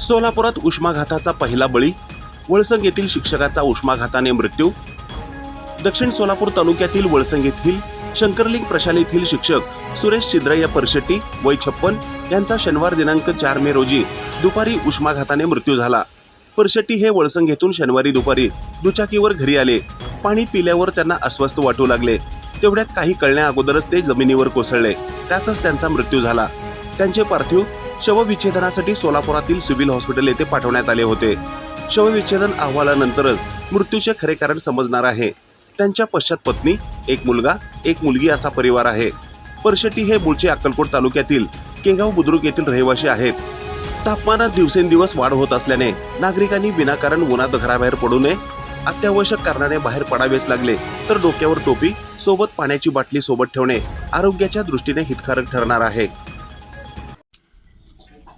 सोलापुरात उष्माघाताचा पहिला बळी वळसंग येथील शिक्षकाचा उष्माघाताने मृत्यू. दक्षिण सोलापूर तालुक्यातील वळसंग येथील शंकरलिंग प्रशाल येथील शिक्षक सुरेश चिद्रय्या परशेट्टी वय छप्पन यांचा शनिवार दिनांक चार मे रोजी दुपारी उष्माघाताने मृत्यू झाला. परशेट्टी हे वळसंग येथून शनिवारी दुपारी दुचाकीवर घरी आले. पाणी पिल्यावर त्यांना अस्वस्थ वाटू लागले. तेवढ्यात काही कळण्या अगोदरच ते जमिनीवर कोसळले. त्यातच त्यांचा मृत्यू झाला. त्यांचे पार्थिव शवविच्छेदनासाठी सोलापुरातील सिव्हिल हॉस्पिटल येथे पाठवण्यात आले होते. शवविच्छेदन अहवालानंतरच मृत्यूचे खरे कारण समजणार आहे. त्यांच्या पश्चात पत्नी एक मुलगा एक मुलगी असा परिवार आहे. परशेट्टी हे मूळचे अक्कलकोट तालुक्यातील केगाव बुद्रुक येथील रहिवासी आहेत. तापमानात दिवसेंदिवस वाढ होत असल्याने नागरिकांनी विनाकारण उन्हात घराबाहेर पडू नये अत्यावश्यक कारणाने बाहेर पडावेच लागले तर डोक्यावर टोपी सोबत पाण्याची बाटली सोबत ठेवणे आरोग्याच्या दृष्टीने हितकारक ठरणार आहे.